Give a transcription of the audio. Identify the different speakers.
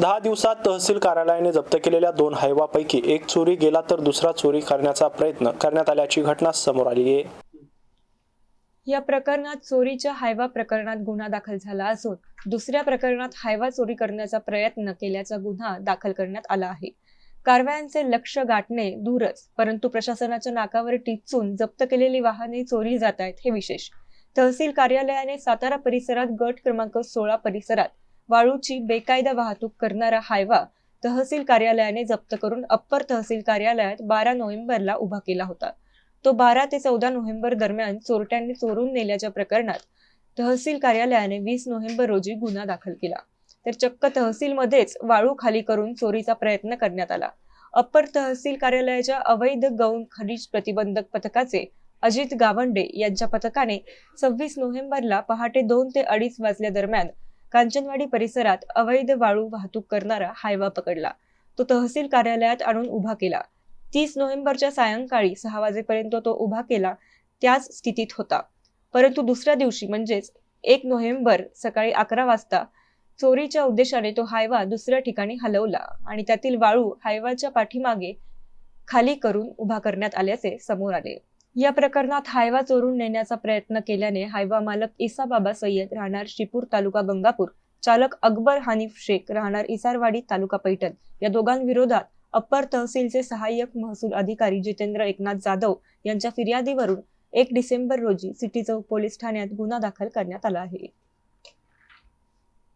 Speaker 1: दहा दिवसात तहसील कार्यालयाने जप्त केलेल्या दोन हायवापैकी एक चोरी गेला तर दुसरा चोरी करण्याचा प्रयत्न करण्यात आल्याची घटना समोर आली आहे.
Speaker 2: या प्रकरणात चोरीच्या हायवा प्रकरणात गुन्हा दाखल झाला असून दुसऱ्या प्रकरणात हायवा चोरी करण्याचा प्रयत्न केल्याचा गुन्हा दाखल करण्यात आला आहे. कारवायांचे लक्ष गाठणे दूरच परंतु प्रशासनाच्या नाकावर टिचून जप्त केलेली वाहने चोरी जात आहेत हे विशेष. तहसील कार्यालयाने सातारा परिसरात गट क्रमांक सोळा परिसरात वाळूची बेकायदा वाहतूक करणारा हायवा तहसील कार्यालयाने जप्त करून अप्पर तहसील कार्यालयात बारा नोव्हेंबरला उभा केला होता. तो बारा ते चौदा नोव्हेंबर दरम्यान चोरट्यांनी चोरून नेल्याच्या प्रकरणात तहसील कार्यालयाने वीस नोव्हेंबर रोजी गुन्हा दाखल केला. तर चक्क तहसीलमध्येच वाळू खाली करून चोरीचा प्रयत्न करण्यात आला. अप्पर तहसील कार्यालयाच्या अवैध गौण खनिज प्रतिबंधक पथकाचे अजित गावंडे यांच्या पथकाने सव्वीस नोव्हेंबरला पहाटे दोन ते अडीच वाजल्या दरम्यान कांचनवाडी परिसरात अवैध वाळू वाहतूक करणारा हायवा पकडला. तो तहसील कार्यालयात आणून उभा केला. तीस नोव्हेंबरच्या सायंकाळी सहा वाजेपर्यंत तो उभा केला त्याच स्थितीत होता. परंतु दुसऱ्या दिवशी म्हणजेच एक नोव्हेंबर सकाळी अकरा वाजता चोरीच्या उद्देशाने तो हायवा दुसऱ्या ठिकाणी हलवला आणि त्यातील वाळू हायवाच्या पाठीमागे खाली करून उभा करण्यात आल्याचे समोर आले. या प्रकरणात हायवा चोरून नेण्याचा प्रयत्न केल्याने हायवा मालक इसाबाबा सय्यद राहणार शिपूर तालुका गंगापूर चालक अकबर हानिफ शेख राहणार इसारवाडी तालुका पैठण. या दोघांविरोधात अप्पर तहसीलचे सहाय्यक महसूल अधिकारी जितेंद्र एकनाथ जाधव यांच्या फिर्यादीवरून एक डिसेंबर रोजी सिटी चौक पोलीस ठाण्यात गुन्हा दाखल करण्यात आला आहे.